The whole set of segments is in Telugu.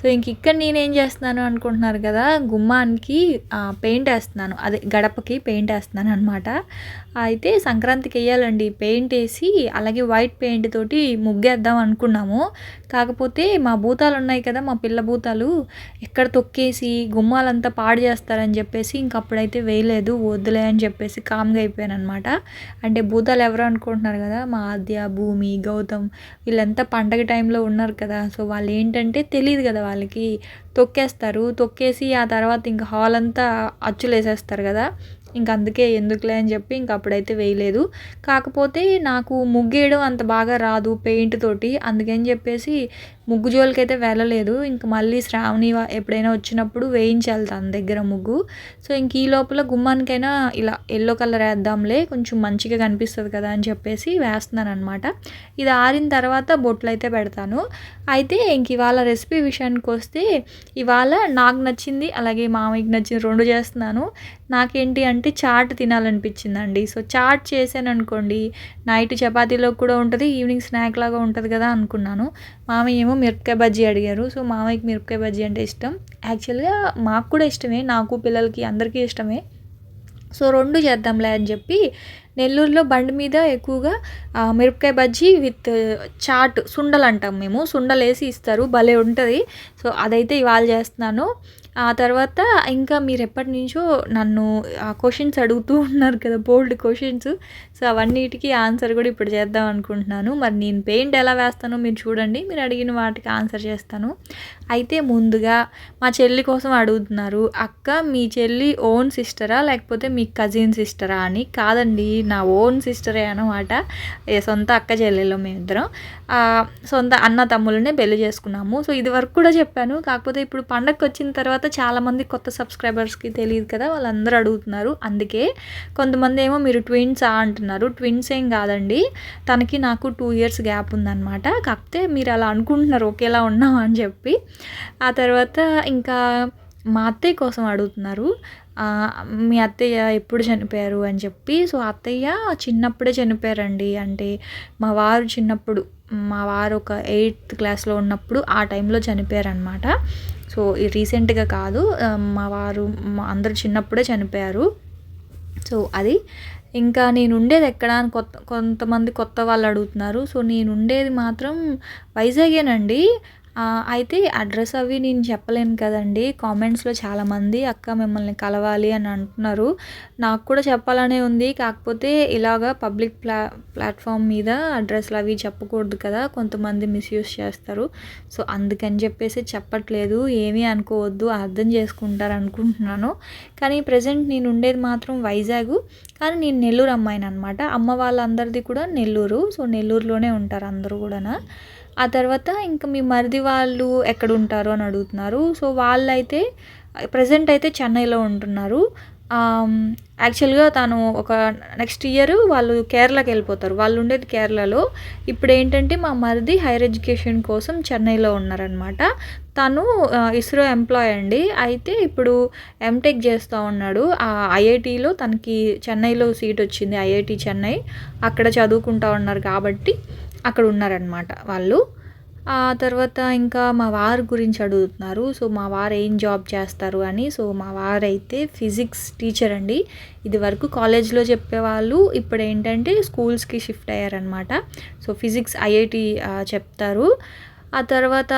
సో ఇంక ఇక్కడ నేనేం చేస్తున్నాను అనుకుంటున్నారు కదా గుమ్మానికి పెయింట్ వేస్తున్నాను. అదే గడపకి పెయింట్ వేస్తున్నాను అనమాట అయితే సంక్రాంతికి వేయాలండి. పెయింట్ వేసి అలాగే వైట్ పెయింట్ తోటి ముగ్గేద్దాం అనుకున్నాము. కాకపోతే మా భూతాలు ఉన్నాయి కదా మా పిల్ల భూతాలు ఎక్కడ తొక్కేసి గుమ్మాలంతా పాడు చేస్తారని చెప్పేసి ఇంక అప్పుడైతే వేయలేదు. వద్దులే అని చెప్పేసి కామ్గా అయిపోయాను అనమాట అంటే భూతాలు ఎవరు అనుకుంటున్నారు కదా మా ఆద్య భూమి గౌతమ్ వీళ్ళంతా పండగ టైంలో ఉన్నారు కదా. సో వాళ్ళు ఏంటంటే తెలియదు కదా వాళ్ళకి తొక్కేస్తారు. తొక్కేసి ఆ తర్వాత ఇంకా హాల్ అంతా అచ్చులు వేసేస్తారు కదా. ఇంక అందుకే ఎందుకులే అని చెప్పి ఇంక అప్పుడైతే వేయలేదు. కాకపోతే నాకు ముగ్గేయడం అంత బాగా రాదు పెయింట్ తోటి. అందుకని చెప్పేసి ముగ్గు జోలికైతే అయితే వెళ్ళలేదు. ఇంక మళ్ళీ శ్రావణి ఎప్పుడైనా వచ్చినప్పుడు వేయించాలి తన దగ్గర ముగ్గు. సో ఇంక ఈ లోపల గుమ్మానికైనా ఇలా ఎల్లో కలర్ వేద్దాంలే కొంచెం మంచిగా కనిపిస్తుంది కదా అని చెప్పేసి వేస్తున్నాను అనమాట ఇది ఆరిన తర్వాత బొట్లు అయితే పెడతాను. అయితే ఇంక ఇవాళ రెసిపీ విషయానికి వస్తే ఇవాళ నాకు నచ్చింది అలాగే మామయ్యకి నచ్చింది రెండు చేస్తున్నాను. నాకేంటి అంటే చాట్ తినాలనిపించిందండి. సో చాట్ చేశాను అనుకోండి నైట్ చపాతీలో కూడా ఉంటుంది ఈవినింగ్ స్నాక్ లాగా ఉంటుంది కదా అనుకున్నాను. మామయ్య ఏమో మిరపకాయ బజ్జీ అడిగారు. సో మామయ్యకి మిరపకాయ బజ్జీ అంటే ఇష్టం. యాక్చువల్గా మాకు కూడా ఇష్టమే. నాకు పిల్లలకి అందరికీ ఇష్టమే. సో రెండు చేద్దాంలే అని చెప్పి నెల్లూరులో బండి మీద ఎక్కువగా మిరపకాయ బజ్జీ విత్ చాట్ సుండలు అంటాం మేము. సుండలు వేసి ఇస్తారు. భలే ఉంటుంది. సో అదైతే ఇవాళ చేస్తున్నాను. ఆ తర్వాత ఇంకా మీరు ఎప్పటి నుంచో నన్ను ఆ క్వశ్చన్స్ అడుగుతూ ఉన్నారు కదా బోల్డ్ క్వశ్చన్స్ సో అవన్నిటికీ ఆన్సర్ కూడా ఇప్పుడు చేద్దాం అనుకుంటున్నాను. మరి నేను పెయింట్ ఎలా వేస్తానో మీరు చూడండి. మీరు అడిగిన వాటికి ఆన్సర్ చేస్తాను. అయితే ముందుగా మా చెల్లి కోసం అడుగుతున్నారు. అక్క మీ చెల్లి ఓన్ సిస్టరా లేకపోతే మీ కజిన్ సిస్టరా అని? కాదండి నా ఓన్ సిస్టరే అనమాట సొంత అక్క చెల్లెలో మేమిద్దరం సొంత అన్న తమ్ముళ్ళనే పెళ్ళి చేసుకున్నాము. సో ఇది వరకు కూడా చెప్పాను. కాకపోతే ఇప్పుడు పండగకి వచ్చిన తర్వాత చాలామంది కొత్త సబ్స్క్రైబర్స్కి తెలియదు కదా వాళ్ళందరూ అడుగుతున్నారు. అందుకే కొంతమంది ఏమో మీరు ట్విన్సా అంటున్నారు. ట్విన్స్ ఏం కాదండి తనకి నాకు టూ ఇయర్స్ గ్యాప్ ఉందన్నమాట. కాకపోతే మీరు అలా అనుకుంటున్నారు ఒకేలా ఉన్నాం అని చెప్పి. ఆ తర్వాత ఇంకా మా అత్తయ్య కోసం అడుగుతున్నారు. మీ అత్తయ్య ఎప్పుడు చనిపోయారు అని చెప్పి. సో అత్తయ్య చిన్నప్పుడే చనిపోయారండి. అంటే మా వారు చిన్నప్పుడు మా వారు ఒక ఎయిత్ క్లాస్లో ఉన్నప్పుడు ఆ టైంలో చనిపోయారనమాట సో రీసెంట్గా కాదు మా వారు మా అందరు చిన్నప్పుడే చనిపోయారు. సో అది. ఇంకా నేను ఉండేది ఎక్కడ అని కొత్త కొంతమంది కొత్త వాళ్ళు అడుగుతున్నారు. సో నేను ఉండేది మాత్రం వైజాగేనండి. అయితే అడ్రస్ అవి నేను చెప్పలేను కదండి. కామెంట్స్లో చాలామంది అక్క మిమ్మల్ని కలవాలి అని అంటున్నారు. నాకు కూడా చెప్పాలనే ఉంది. కాకపోతే ఇలాగా పబ్లిక్ ప్లా ప్లాట్ఫామ్ మీద అడ్రస్లు అవి చెప్పకూడదు కదా. కొంతమంది మిస్యూజ్ చేస్తారు. సో అందుకని చెప్పేసి చెప్పట్లేదు. ఏమీ అనుకోవద్దు. అర్థం చేసుకుంటారు అనుకుంటున్నాను. కానీ ప్రజెంట్ నేను ఉండేది మాత్రం వైజాగ్. కానీ నేను నెల్లూరు అమ్మాయిని అనమాట అమ్మ వాళ్ళందరిది కూడా నెల్లూరు. సో నెల్లూరులోనే ఉంటారు అందరూ కూడా ఆ తర్వాత ఇంకా మీ మరిది వాళ్ళు ఎక్కడ ఉంటారు అని అడుగుతున్నారు. సో వాళ్ళైతే ప్రజెంట్ అయితే చెన్నైలో ఉంటున్నారు. యాక్చువల్గా తను ఒక నెక్స్ట్ ఇయర్ వాళ్ళు కేరళకి వెళ్ళిపోతారు. వాళ్ళు ఉండేది కేరళలో. ఇప్పుడు ఏంటంటే మా మరిది హైయర్ ఎడ్యుకేషన్ కోసం చెన్నైలో ఉన్నారనమాట తను ఇస్రో ఎంప్లాయ్ అండి. అయితే ఇప్పుడు ఎంటెక్ చేస్తూ ఉన్నాడు. ఆ ఐఐటీలో తనకి చెన్నైలో సీట్ వచ్చింది. ఐఐటి చెన్నై. అక్కడ చదువుకుంటా ఉన్నారు కాబట్టి అక్కడ ఉన్నారనమాట వాళ్ళు. ఆ తర్వాత ఇంకా మా వారు గురించి అడుగుతున్నారు. సో మా వారు ఏం జాబ్ చేస్తారు అని. సో మా వారైతే ఫిజిక్స్ టీచర్ అండి. ఇది వరకు కాలేజ్లో చెప్పేవాళ్ళు ఇప్పుడు ఏంటంటే స్కూల్స్కి షిఫ్ట్ అయ్యారనమాట సో ఫిజిక్స్ ఐఐటి చెప్తారు. ఆ తర్వాత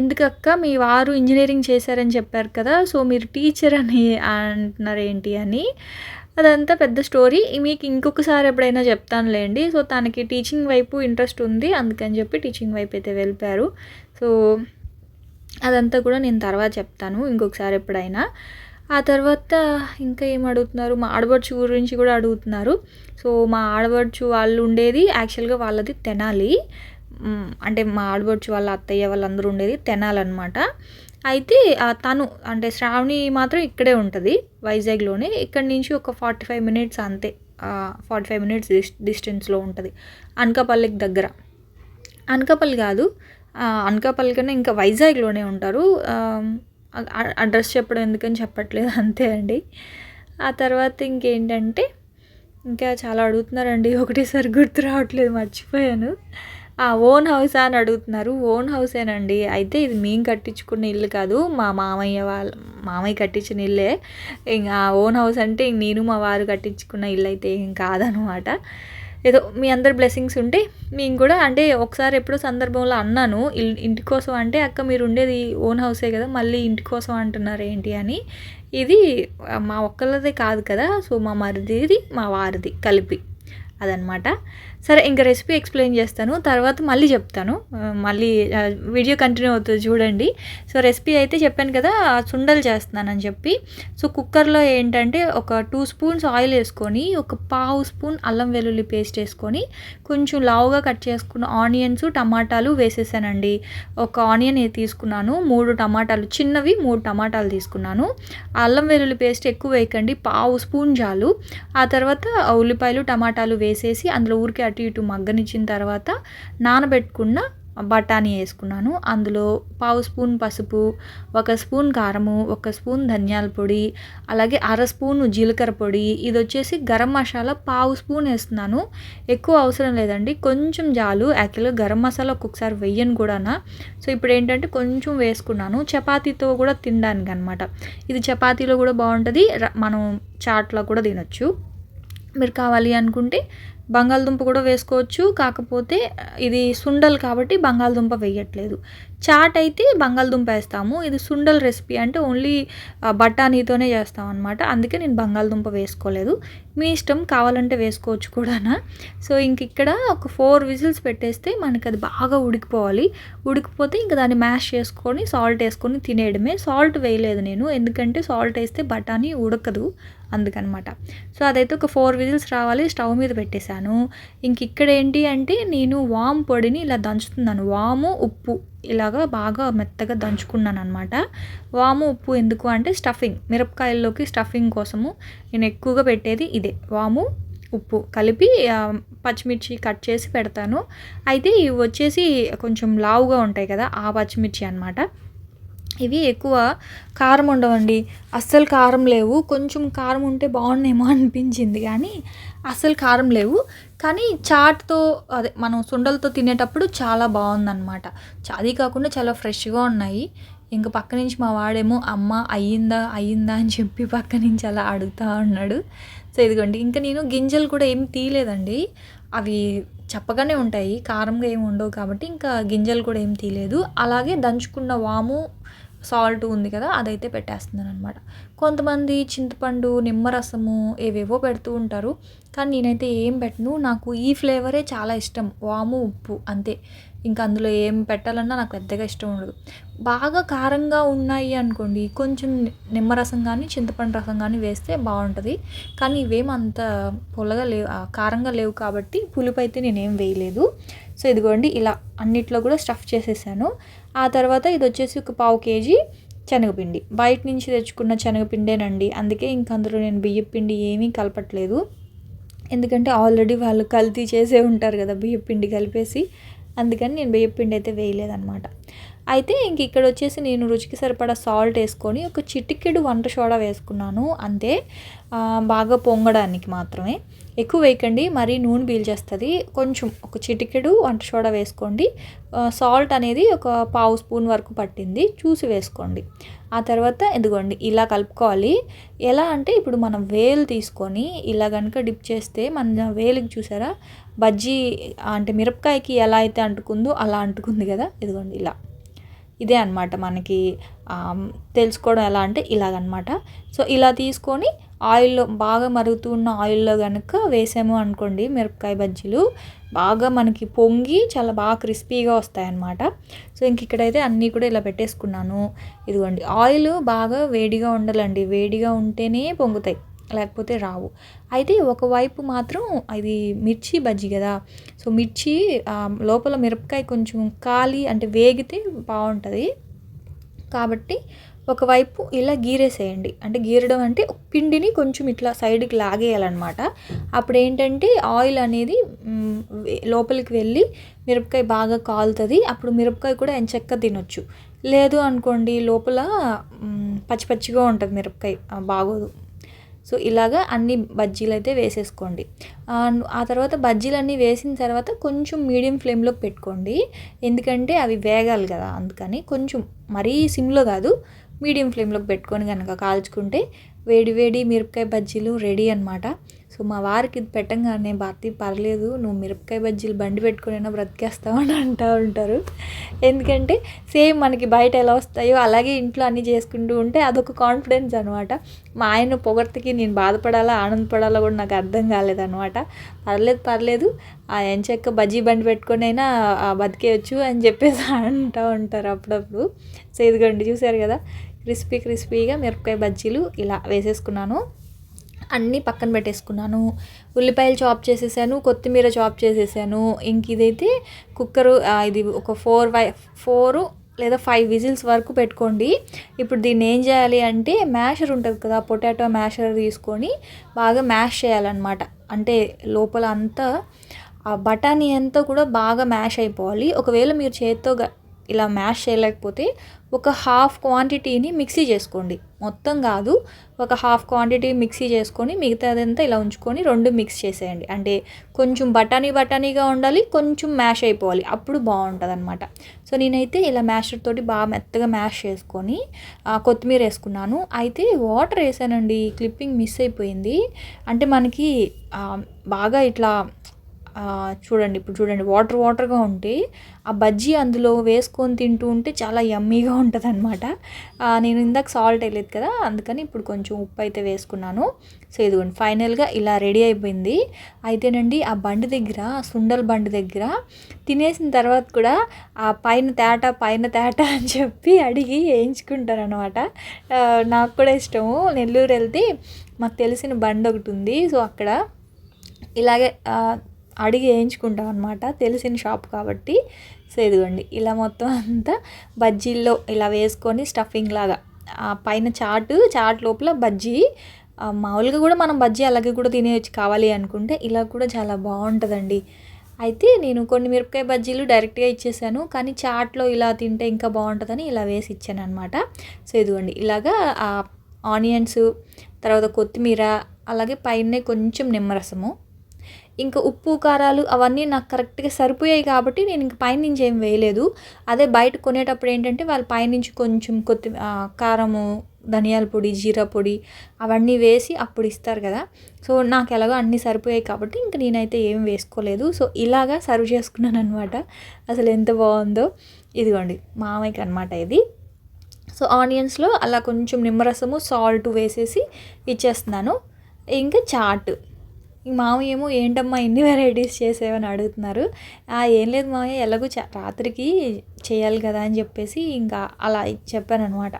ఎందుకక్క మీ వారు ఇంజనీరింగ్ చేశారని చెప్పారు కదా సో మీరు టీచర్ అని అంటున్నారు ఏంటి అని. అదంతా పెద్ద స్టోరీ. మీకు ఇంకొకసారి ఎప్పుడైనా చెప్తానులేండి. సో తనకి టీచింగ్ వైపు ఇంట్రెస్ట్ ఉంది. అందుకని చెప్పి టీచింగ్ వైపు అయితే వెళ్ళిపోయారు. సో అదంతా కూడా నేను తర్వాత చెప్తాను ఇంకొకసారి ఎప్పుడైనా. ఆ తర్వాత ఇంకా ఏం అడుగుతున్నారు? మా ఆడబడుచు గురించి కూడా అడుగుతున్నారు. సో మా ఆడబడుచు వాళ్ళు ఉండేది యాక్చువల్గా వాళ్ళది తెనాలి. అంటే మా ఆడబడుచు వాళ్ళ అత్తయ్య వాళ్ళందరూ ఉండేది తెనాలన్నమాట. అయితే తను అంటే శ్రావణి మాత్రం ఇక్కడే ఉంటుంది వైజాగ్లోనే. ఇక్కడ నుంచి ఒక ఫార్టీ ఫైవ్ మినిట్స్ అంతే ఫార్టీ ఫైవ్ మినిట్స్ డిస్టెన్స్లో ఉంటుంది. అనకాపల్లికి దగ్గర. అనకాపల్లి కాదు అనకాపల్లి కన్నా ఇంకా వైజాగ్లోనే ఉంటారు. అడ్రస్ చెప్పడం ఎందుకని చెప్పట్లేదు అంతే అండి. ఆ తర్వాత ఇంకేంటంటే ఇంకా చాలా అడుగుతున్నారండి ఒకటేసారి గుర్తు రావట్లేదు మర్చిపోయాను. ఓన్ హౌస్ అని అడుగుతున్నారు. ఓన్ హౌసేనండి. అయితే ఇది మేము కట్టించుకున్న ఇల్లు కాదు మా మామయ్య వాళ్ళ మామయ్య కట్టించిన ఇల్లే. ఇంకా ఓన్ హౌస్ అంటే ఇంక నేను మా వారు కట్టించుకున్న ఇల్లు అయితే ఏం కాదనమాట. ఏదో మీ అందరి బ్లెస్సింగ్స్ ఉంటే మేము కూడా అంటే ఒకసారి ఎప్పుడో సందర్భంలో అన్నాను ఇల్- ఇంటి కోసం అంటే అక్క మీరు ఉండేది ఓన్ హౌసే కదా మళ్ళీ ఇంటి కోసం అంటున్నారు ఏంటి అని. ఇది మా ఒక్కళ్ళదే కాదు కదా సో మా మరిదిది మా వారిది కలిపి అదనమాట. సరే ఇంకా రెసిపీ ఎక్స్ప్లెయిన్ చేస్తాను. తర్వాత మళ్ళీ చెప్తాను. మళ్ళీ వీడియో కంటిన్యూ అవుతుంది చూడండి. సో రెసిపీ అయితే చెప్పాను కదా సుండలు చేస్తున్నానని చెప్పి. సో కుక్కర్లో ఏంటంటే ఒక టూ స్పూన్స్ ఆయిల్ వేసుకొని ఒక పావు స్పూన్ అల్లం వెల్లుల్లి పేస్ట్ వేసుకొని కొంచెం లావుగా కట్ చేసుకున్న ఆనియన్స్ టమాటాలు వేసేసానండి. ఒక ఆనియన్ తీసుకున్నాను మూడు టమాటాలు చిన్నవి మూడు టమాటాలు తీసుకున్నాను. అల్లం వెల్లుల్లి పేస్ట్ ఎక్కువ వేయకండి పావు స్పూన్ చాలు. ఆ తర్వాత ఉల్లిపాయలు టమాటాలు వేసేసి అందులో ఊరికే అటు ఇటు మగ్గనిచ్చిన తర్వాత నానబెట్టుకున్న బఠానీ వేసుకున్నాను. అందులో పావు స్పూన్ పసుపు ఒక స్పూన్ కారము ఒక స్పూన్ ధనియాల పొడి అలాగే అర స్పూన్ జీలకర్ర పొడి. ఇది వచ్చేసి గరం మసాలా పావు స్పూన్ వేస్తున్నాను. ఎక్కువ అవసరం లేదండి. కొంచెం చాలు యాక్చువల్గా గరం మసాలా ఒక్కొక్కసారి వెయ్యను కూడానా. సో ఇప్పుడు ఏంటంటే కొంచెం వేసుకున్నాను. చపాతీతో కూడా తినడానికి అనమాట ఇది చపాతీలో కూడా బాగుంటుంది. మనం చాట్లో కూడా తినొచ్చు. మీరు కావాలి అనుకుంటే బంగాళదుంప కూడా వేసుకోవచ్చు. కాకపోతే ఇది సుండలు కాబట్టి బంగాళదుంప వేయట్లేదు. చాట్ అయితే బంగాళదుంప వేస్తాము. ఇది సుండల్ రెసిపీ అంటే ఓన్లీ బఠానీతోనే చేస్తాం అనమాట అందుకే నేను బంగాళదుంప వేసుకోలేదు. మీ ఇష్టం కావాలంటే వేసుకోవచ్చు కూడానా? సో ఇంక ఇక్కడ ఒక ఫోర్ విజిల్స్ పెట్టేస్తే మనకి అది బాగా ఉడికిపోవాలి. ఉడికిపోతే ఇంకా దాన్ని మ్యాష్ చేసుకొని సాల్ట్ వేసుకొని తినేయడమే. సాల్ట్ వేయలేదు నేను. ఎందుకంటే సాల్ట్ వేస్తే బఠానీ ఉడకదు. అందుకనమాట. సో అదైతే ఒక ఫోర్ విజిల్స్ రావాలి స్టవ్ మీద పెట్టేశాను. ఇంక ఇక్కడ ఏంటి అంటే నేను వామ్ పొడిని ఇలా దంచుతున్నాను. వాము ఉప్పు ఇలాగా బాగా మెత్తగా దంచుకున్నాను అనమాట వాము ఉప్పు ఎందుకు అంటే స్టఫింగ్. మిరపకాయల్లోకి స్టఫింగ్ కోసము నేను ఎక్కువగా పెట్టేది ఇదే. వాము ఉప్పు కలిపి పచ్చిమిర్చి కట్ చేసి పెడతాను. అయితే ఇవి వచ్చేసి కొంచెం లావుగా ఉంటాయి కదా ఆ పచ్చిమిర్చి అనమాట. ఇవి ఎక్కువ కారం ఉండవండి. అస్సలు కారం లేవు. కొంచెం కారం ఉంటే బాగుండేమో అనిపించింది కానీ అస్సలు కారం లేవు. కానీ చాట్తో అదే మనం సుండలతో తినేటప్పుడు చాలా బాగుందన్నమాట. అది కాకుండా చాలా ఫ్రెష్గా ఉన్నాయి. ఇంకా పక్క నుంచి మా వాడేమో అమ్మ అయ్యిందా అయ్యిందా అని చెప్పి పక్క నుంచి అలా అడుగుతా ఉన్నాడు. సో ఇదిగోండి. ఇంకా నేను గింజలు కూడా ఏం తీయలేదండి. అవి చెప్పగానే ఉంటాయి. కారంగా ఏమి ఉండవు కాబట్టి ఇంకా గింజలు కూడా ఏం తీయలేదు. అలాగే దంచుకున్న వాము సాల్ట్ ఉంది కదా అదైతే పెట్టేస్తున్నాను అనమాట కొంతమంది చింతపండు నిమ్మరసము ఏవేవో పెడుతూ ఉంటారు. కానీ నేనైతే ఏం పెట్టను. నాకు ఈ ఫ్లేవరే చాలా ఇష్టం. వాము ఉప్పు అంతే. ఇంకా అందులో ఏం పెట్టాలన్నా నాకు పెద్దగా ఇష్టం ఉండదు. బాగా కారంగా ఉన్నాయి అనుకోండి కొంచెం నిమ్మరసం కానీ చింతపండు రసం కానీ వేస్తే బాగుంటుంది. కానీ ఇవేం అంత పుల్లగా లేవు కారంగా లేవు కాబట్టి పులుపు అయితే నేనేం వేయలేదు. సో ఇదిగోండి ఇలా అన్నిట్లో కూడా స్టఫ్ చేసేసాను. ఆ తర్వాత ఇది వచ్చేసి ఒక పావు కేజీ శనగపిండి. బయట నుంచి తెచ్చుకున్న శనగపిండేనండి. అందుకే ఇంక అందులో నేను బియ్యపిండి ఏమీ కలపట్లేదు. ఎందుకంటే ఆల్రెడీ వాళ్ళు కల్తీ చేసే ఉంటారు కదా బియ్యపిండి కలిపేసి. అందుకని నేను బియ్యపిండి అయితే వేయలేదన్నమాట. అయితే ఇంక ఇక్కడ వచ్చేసి నేను రుచికి సరిపడా సాల్ట్ వేసుకొని ఒక చిటికెడు వంట సోడా వేసుకున్నాను అంతే. బాగా పొంగడానికి మాత్రమే. ఎక్కువ వేయకండి మరీ నూనె పీల్చేస్తుంది. కొంచెం ఒక చిటికెడు వంట సోడా వేసుకోండి. సాల్ట్ అనేది ఒక పావు స్పూన్ వరకు పట్టింది చూసి వేసుకోండి. ఆ తర్వాత ఇదిగోండి ఇలా కలుపుకోవాలి. ఎలా అంటే ఇప్పుడు మనం వేలు తీసుకొని ఇలా కనుక డిప్ చేస్తే మన వేలుకి చూసారా? బజ్జీ అంటే మిరపకాయకి ఎలా అయితే అంటుకుందో అలా అంటుకుంది కదా? ఇదిగోండి ఇలా. ఇదే అనమాట మనకి తెలుసుకోవడం ఎలా అంటే ఇలాగనమాట సో ఇలా తీసుకొని ఆయిల్లో బాగా మరుగుతున్న ఆయిల్లో కనుక వేసాము అనుకోండి మిరపకాయ బజ్జీలు బాగా మనకి పొంగి చాలా బాగా క్రిస్పీగా వస్తాయన్నమాట. సో ఇంక ఇక్కడైతే అన్నీ కూడా ఇలా పెట్టేసుకున్నాను. ఇదిగోండి ఆయిల్ బాగా వేడిగా ఉండాలండి. వేడిగా ఉంటేనే పొంగుతాయి. లేకపోతే రావు. అయితే ఒకవైపు మాత్రం అది మిర్చి బజ్జీ కదా. సో మిర్చి లోపల మిరపకాయ కొంచెం కాలి అంటే వేగితే బాగుంటుంది. కాబట్టి ఒకవైపు ఇలా గీరేసేయండి. అంటే గీరడం అంటే పిండిని కొంచెం ఇట్లా సైడ్కి లాగేయాలన్నమాట. అప్పుడు ఏంటంటే ఆయిల్ అనేది లోపలికి వెళ్ళి మిరపకాయ బాగా కాలుతుంది. అప్పుడు మిరపకాయ కూడా ఎంచక్క తినొచ్చు. లేదు అనుకోండి లోపల పచ్చి పచ్చిగా ఉంటుంది మిరపకాయ బాగోదు. సో ఇలాగా అన్ని బజ్జీలు అయితే వేసేసుకోండి. ఆ, తర్వాత తర్వాత బజ్జీలన్నీ వేసిన తర్వాత కొంచెం మీడియం ఫ్లేమ్లో పెట్టుకోండి. ఎందుకంటే అవి వేగాలి కదా అందుకని కొంచెం మరీ సిమ్లో కాదు మీడియం ఫ్లేమ్లోకి పెట్టుకొని కనుక కాల్చుకుంటే వేడి వేడి మిరపకాయ బజ్జీలు రెడీ అనమాట సో మా వారికి ఇది పెట్టంగానే భారతి పర్లేదు నువ్వు మిరపకాయ బజ్జీలు బండి పెట్టుకునైనా బ్రతికేస్తావు అని అంటూ ఉంటారు. ఎందుకంటే సేమ్ మనకి బయట ఎలా వస్తాయో అలాగే ఇంట్లో అన్నీ చేసుకుంటూ ఉంటే అదొక కాన్ఫిడెన్స్ అనమాట. మా ఆయన పొగర్తకి నేను బాధపడాలా ఆనందపడాలా కూడా నాకు అర్థం కాలేదనమాట. పర్లేదు పర్లేదు ఆ ఎంచక్క బజ్జీ బండి పెట్టుకునైనా బతికేయచ్చు అని చెప్పేసి అంటూ ఉంటారు అప్పుడప్పుడు. సో ఇదిగోండి చూసారు కదా క్రిస్పీ క్రిస్పీగా మిరపకాయ బజ్జీలు ఇలా వేసేసుకున్నాను. అన్నీ పక్కన పెట్టేసుకున్నాను. ఉల్లిపాయలు చాప్ చేసేసాను కొత్తిమీర చాప్ చేసేసాను. ఇంక ఇదైతే కుక్కరు ఇది ఒక ఫోర్ వై ఫోరు లేదా ఫైవ్ విజిల్స్ వరకు పెట్టుకోండి. ఇప్పుడు దీన్ని ఏం చేయాలి అంటే మ్యాషర్ ఉంటుంది కదా పొటాటో మ్యాషర్ తీసుకొని బాగా మ్యాష్ చేయాలన్నమాట. అంటే లోపల అంతా ఆ బఠానీ అంతా కూడా బాగా మ్యాష్ అయిపోవాలి. ఒకవేళ మీరు చేత్తో గ- ఇలా మ్యాష్ చేయలేకపోతే ఒక హాఫ్ క్వాంటిటీని మిక్సీ చేసుకోండి. మొత్తం కాదు ఒక హాఫ్ క్వాంటిటీ మిక్సీ చేసుకొని మిగతాదంతా ఇలా ఉంచుకొని రెండు మిక్స్ చేసేయండి. అంటే కొంచెం బఠానీ బఠానీగా ఉండాలి కొంచెం మ్యాష్ అయిపోవాలి. అప్పుడు బాగుంటుంది అనమాట సో నేనైతే ఇలా మ్యాషర్ తోటి బాగా మెత్తగా మ్యాష్ చేసుకొని కొత్తిమీర వేసుకున్నాను. అయితే వాటర్ వేసానండి క్లిప్పింగ్ మిస్ అయిపోయింది. అంటే మనకి బాగా ఇట్లా చూడండి ఇప్పుడు చూడండి వాటర్ వాటర్గా ఉంటే ఆ బజ్జీ అందులో వేసుకొని తింటూ ఉంటే చాలా యమ్మీగా ఉంటుంది అనమాట నేను ఇందాక సాల్ట్ వేయలేదు కదా అందుకని ఇప్పుడు కొంచెం ఉప్పు అయితే వేసుకున్నాను. సో ఇదిగోండి ఫైనల్గా ఇలా రెడీ అయిపోయింది. అయితేనండి ఆ బండి దగ్గర సుండల బండి దగ్గర తినేసిన తర్వాత కూడా ఆ పైన తేట పైన తేట అని చెప్పి అడిగి వేయించుకుంటారనమాట నాకు కూడా ఇష్టము. నెల్లూరు వెళ్తే మాకు తెలిసిన బండి ఒకటి ఉంది. సో అక్కడ ఇలాగే అడిగి వేయించుకుంటాం అనమాట తెలిసిన షాప్ కాబట్టి. సో ఇదిగోండి ఇలా మొత్తం అంతా బజ్జీల్లో ఇలా వేసుకొని స్టఫింగ్ లాగా. ఆ పైన చాటు చాట్ లోపల బజ్జీ. మామూలుగా కూడా మనం బజ్జీ అలాగే కూడా తినేయచ్చు కావాలి అనుకుంటే. ఇలా కూడా చాలా బాగుంటుందండి. అయితే నేను కొన్ని మిరపకాయ బజ్జీలు డైరెక్ట్గా ఇచ్చేసాను. కానీ చాట్లో ఇలా తింటే ఇంకా బాగుంటుందని ఇలా వేసి ఇచ్చాను అనమాట సో ఇదిగోండి ఇలాగా ఆనియన్స్ తర్వాత కొత్తిమీర అలాగే పైనే కొంచెం నిమ్మరసము. ఇంకా ఉప్పు కారాలు అవన్నీ నాకు కరెక్ట్గా సరిపోయాయి కాబట్టి నేను ఇంక పైనుంచి ఏం వేయలేదు. అదే బయట కొనేటప్పుడు ఏంటంటే వాళ్ళు పైనుంచి కొంచెం కొత్తి కారము ధనియాల పొడి జీరా పొడి అవన్నీ వేసి అప్పుడు ఇస్తారు కదా. సో నాకు ఎలాగో అన్నీ సరిపోయాయి కాబట్టి ఇంక నేనైతే ఏం వేసుకోలేదు. సో ఇలాగా సర్వ్ చేసుకున్నాను అనమాట అసలు ఎంత బాగుందో. ఇదిగోండి మామయ్యకి అనమాట ఇది. సో ఆనియన్స్లో అలా కొంచెం నిమ్మరసము సాల్ట్ వేసేసి ఇచ్చేస్తున్నాను. ఇంకా చాట్. ఇంక మామయ్య ఏమో ఏంటమ్మా ఎన్ని వెరైటీస్ చేసేవని అడుగుతున్నారు. "ఆ, ఏం లేదు మామయ్య ఎలాగో చా రాత్రికి చేయాలి కదా అని చెప్పేసి ఇంకా అలా చెప్పాను అనమాట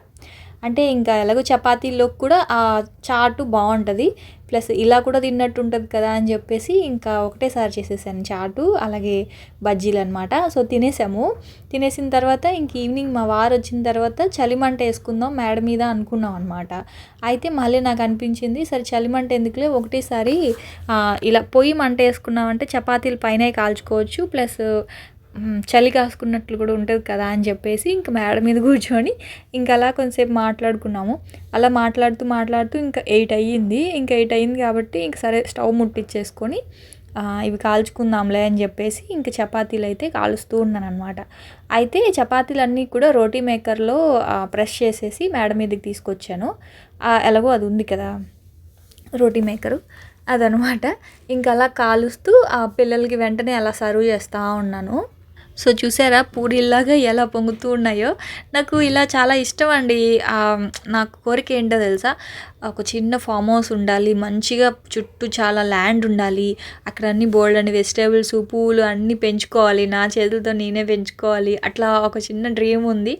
అంటే ఇంకా ఎలాగో చపాతీలో కూడా ఆ చాటు బాగుంటుంది. ప్లస్ ఇలా కూడా తిన్నట్టు ఉంటుంది కదా అని చెప్పేసి ఇంకా ఒకటేసారి చేసేసాను చాటు అలాగే బజ్జీలు అనమాట సో తినేసాము. తినేసిన తర్వాత ఇంక ఈవినింగ్ మా వారు వచ్చిన తర్వాత చలిమంట వేసుకుందాం మేడ మీద అనుకున్నాం అనమాట అయితే మళ్ళీ నాకు అనిపించింది సరే చలిమంట ఎందుకులే ఒకటేసారి ఇలా పొయ్యి మంట వేసుకున్నామంటే చపాతీలు పైన కాల్చుకోవచ్చు. ప్లస్ చలి కాసుకున్నట్లు కూడా ఉంటుంది కదా అని చెప్పేసి ఇంక మేడ మీద కూర్చొని ఇంకా అలా కొంతసేపు మాట్లాడుకున్నాము. అలా మాట్లాడుతూ మాట్లాడుతూ ఇంకా ఎయిట్ అయ్యింది. ఇంకా ఎయిట్ అయ్యింది కాబట్టి ఇంక సరే స్టవ్ ముట్టించేసుకొని ఇవి కాల్చుకుందాంలే అని చెప్పేసి ఇంక చపాతీలు అయితే కాలుస్తూ ఉన్నాను అనమాట అయితే చపాతీలన్నీ కూడా రోటీ మేకర్లో ప్రెస్ చేసేసి మేడ మీదకి తీసుకొచ్చాను. ఎలాగో అది ఉంది కదా రోటీ మేకరు అదనమాట ఇంకా అలా కాలుస్తూ ఆ పిల్లలకి వెంటనే అలా సర్వ్ చేస్తూ ఉన్నాను. సో చూసారా పూరీల్లాగా ఎలా పొంగుతూ ఉన్నాయో. నాకు ఇలా చాలా ఇష్టం అండి నాకు కోరిక ఏంటో తెలుసా? ఒక చిన్న ఫామ్ హౌస్ ఉండాలి మంచిగా చుట్టూ చాలా ల్యాండ్ ఉండాలి అక్కడ అన్ని బోల్డ్ అని వెజిటేబుల్స్ పూలు అన్నీ పెంచుకోవాలి నా చేతులతో నేనే పెంచుకోవాలి అట్లా ఒక చిన్న డ్రీమ్ ఉంది.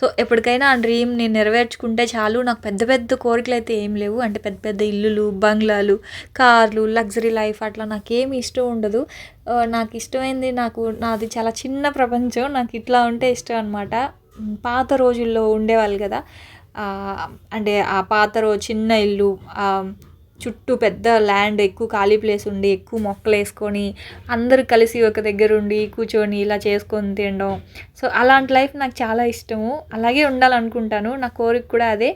సో ఎప్పటికైనా ఆ డ్రీమ్ నేను నెరవేర్చుకుంటే చాలు. నాకు పెద్ద పెద్ద కోరికలు అయితే ఏం లేవు. అంటే పెద్ద పెద్ద ఇల్లులు బంగ్లాలు కార్లు లగ్జరీ లైఫ్ అట్లా నాకేమి ఇష్టం ఉండదు. నాకు ఇష్టమైంది నాకు నాది చాలా చిన్న ప్రపంచం నాకు ఇట్లా ఉంటే ఇష్టం అనమాట పాత రోజుల్లో ఉండేవాళ్ళు కదా. అంటే ఆ పాత రోజు చిన్న ఇల్లు చుట్టూ పెద్ద ల్యాండ్ ఎక్కువ ఖాళీ ప్లేస్ ఉండి ఎక్కువ మొక్కలు వేసుకొని అందరూ కలిసి ఒక దగ్గర ఉండి కూర్చొని ఇలా చేసుకొని తినడం. సో అలాంటి లైఫ్ నాకు చాలా ఇష్టము. అలాగే ఉండాలనుకుంటాను. నా కోరిక కూడా అదే.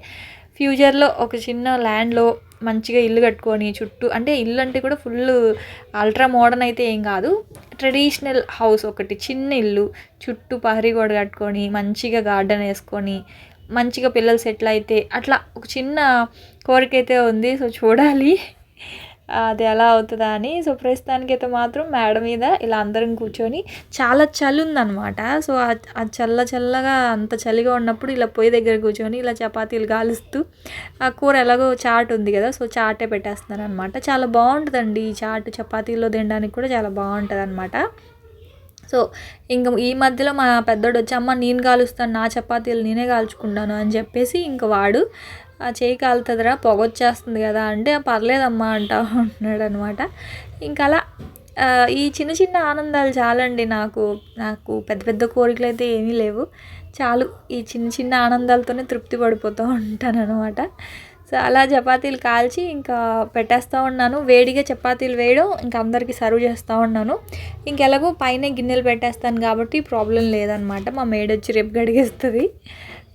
ఫ్యూచర్లో ఒక చిన్న ల్యాండ్లో మంచిగా ఇల్లు కట్టుకొని చుట్టూ అంటే ఇల్లు అంటే కూడా ఫుల్ అల్ట్రా మోడర్న్ అయితే ఏం కాదు. ట్రెడిషనల్ హౌస్ ఒకటి చిన్న ఇల్లు చుట్టూ పహరీ గోడ కట్టుకొని మంచిగా గార్డెన్ వేసుకొని మంచిగా పిల్లలు సెటిల్ అయితే అట్లా ఒక చిన్న కోరిక అయితే ఉంది. సో చూడాలి. అది ఎలా అవుతుందా అని. సో ప్రస్తుతానికైతే మాత్రం మేడ మీద ఇలా అందరం కూర్చొని చాలా చలి ఉందన్నమాట. సో ఆ చల్ల చల్లగా అంత చలిగా ఉన్నప్పుడు ఇలా పొయ్యి దగ్గర కూర్చొని ఇలా చపాతీలు కాలుస్తూ ఆ కూర ఎలాగో చాట్ ఉంది కదా సో చాటే పెట్టేస్తున్నారు అనమాట చాలా బాగుంటుందండి ఈ చాట్. చపాతీలో తినడానికి కూడా చాలా బాగుంటుంది అనమాట సో ఇంకా ఈ మధ్యలో మా పెద్దోడు వచ్చి అమ్మ నేను కాలుస్తాను నా చపాతీలు నేనే కాల్చుకుంటాను అని చెప్పేసి ఇంక వాడు ఆ చేయి కాలుతుందిరా పొగ వచ్చేస్తుంది కదా అంటే పర్లేదమ్మా అంటా ఉంటున్నాడు అనమాట ఇంకా అలా ఈ చిన్న చిన్న ఆనందాలు చాలండి నాకు. నాకు పెద్ద పెద్ద కోరికలు అయితే ఏమీ లేవు. చాలు ఈ చిన్న చిన్న ఆనందాలతోనే తృప్తి పడిపోతూ ఉంటాను అనమాట సో అలా చపాతీలు కాల్చి ఇంకా పెట్టేస్తూ ఉన్నాను. వేడిగా చపాతీలు వేయడం ఇంకా అందరికీ సర్వ్ చేస్తూ ఉన్నాను. ఇంకెలాగో పైన గిన్నెలు పెట్టేస్తాను కాబట్టి ప్రాబ్లం లేదనమాట. మా మేడొచ్చి రేపు గడిగేస్తుంది.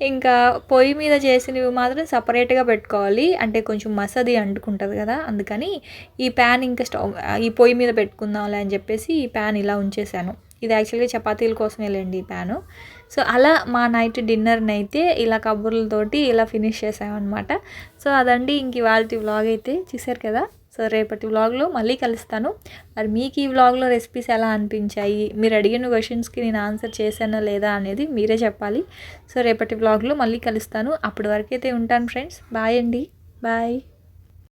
ఇంకా పొయ్యి మీద చేసినవి మాత్రం సపరేట్గా పెట్టుకోవాలి. అంటే కొంచెం మసది అంటుకుంటుంది కదా అందుకని ఈ ప్యాన్ ఇంకా స్టవ్ ఈ పొయ్యి మీద పెట్టుకుందాంలే అని చెప్పేసి ఈ ప్యాన్ ఇలా ఉంచేసాను. ఇది యాక్చువల్గా చపాతీల కోసమే లేండి ఈ ప్యాను సో అలా మా నైట్ డిన్నర్ని అయితే ఇలా కబుర్లతోటి ఇలా ఫినిష్ చేసామన్నమాట. సో అదండి ఇంక ఇవాళ వ్లాగ్ అయితే. చూసారు కదా? సో రేపటి వ్లాగ్లో మళ్ళీ కలుస్తాను. మరి మీకు ఈ వ్లాగ్లో రెసిపీస్ ఎలా అనిపించాయి? మీరు అడిగిన క్వశ్చన్స్కి నేను ఆన్సర్ చేశానా లేదా అనేది మీరే చెప్పాలి. సో రేపటి వ్లాగ్లో మళ్ళీ కలుస్తాను. అప్పటి వరకు అయితే ఉంటాను ఫ్రెండ్స్ బాయ్ అండి. బాయ్